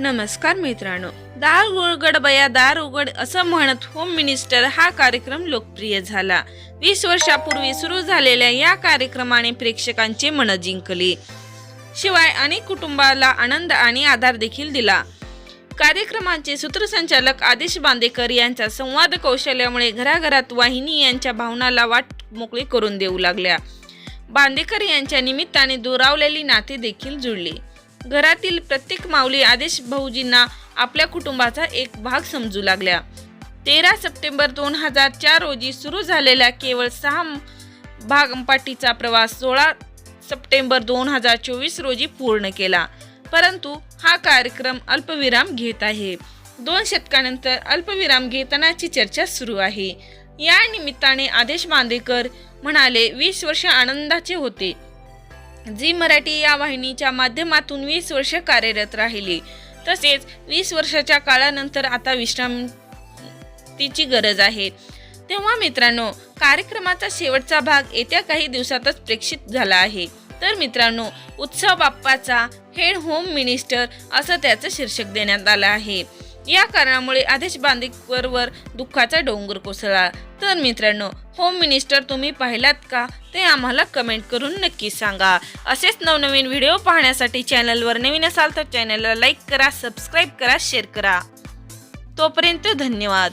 नमस्कार मित्रांनो. दार उघड बया दार उघड असं म्हणत होम मिनिस्टर हा कार्यक्रम लोकप्रिय झाला. वीस वर्षापूर्वी सुरू झालेल्या या कार्यक्रमाने प्रेक्षकांचे मन जिंकले. शिवाय अनेक कुटुंबाला आनंद आणि आधार देखील दिला. कार्यक्रमाचे सूत्रसंचालक आदेश बांदेकर यांच्या संवाद कौशल्यामुळे घराघरात वाहिनी यांच्या भावनाला वाट मोकळी करून देऊ लागल्या. बांदेकर यांच्या निमित्ताने दुरावलेली नाते देखील जुळली. घरातील प्रत्येक माऊली आदेश भाऊजींना आपल्या कुटुंबाचा एक भाग समजू लागल्या. तेरा सप्टेंबर दोन हजार चार रोजी सुरू झालेल्या केवळ सहा भागपाटीचा प्रवास सोळा सप्टेंबर दोन हजार चोवीस रोजी पूर्ण केला. परंतु हा कार्यक्रम अल्पविराम घेत आहे. दोन शतकानंतर अल्पविराम घेतानाची चर्चा सुरू आहे. या निमित्ताने आदेश बांदेकर म्हणाले वीस वर्ष आनंदाचे होते. झी मराठी या वाहिनीच्या माध्यमातून वीस वर्ष कार्यरत राहिली. तसेच वीस वर्षाच्या काळानंतर आता विश्रांतीची गरज आहे. तेव्हा मित्रांनो कार्यक्रमाचा शेवटचा भाग येत्या काही दिवसातच प्रेक्षित झाला आहे. तर मित्रांनो उत्सव बाप्पाचा हेड होम मिनिस्टर असं त्याचं शीर्षक देण्यात आलं आहे. या कारणामुळे आदेश बांदेकरवर दुःखाचा डोंगर कोसळला. तर मित्रांनो होम मिनिस्टर तुम्ही पाहिलात का? ते आम्हाला कमेंट करून नक्की सांगा. असेच नवनवीन व्हिडिओ पाहण्यासाठी चॅनलवर नवीन असाल तर चॅनलला लाईक करा सबस्क्राईब करा शेअर करा. तोपर्यंत धन्यवाद.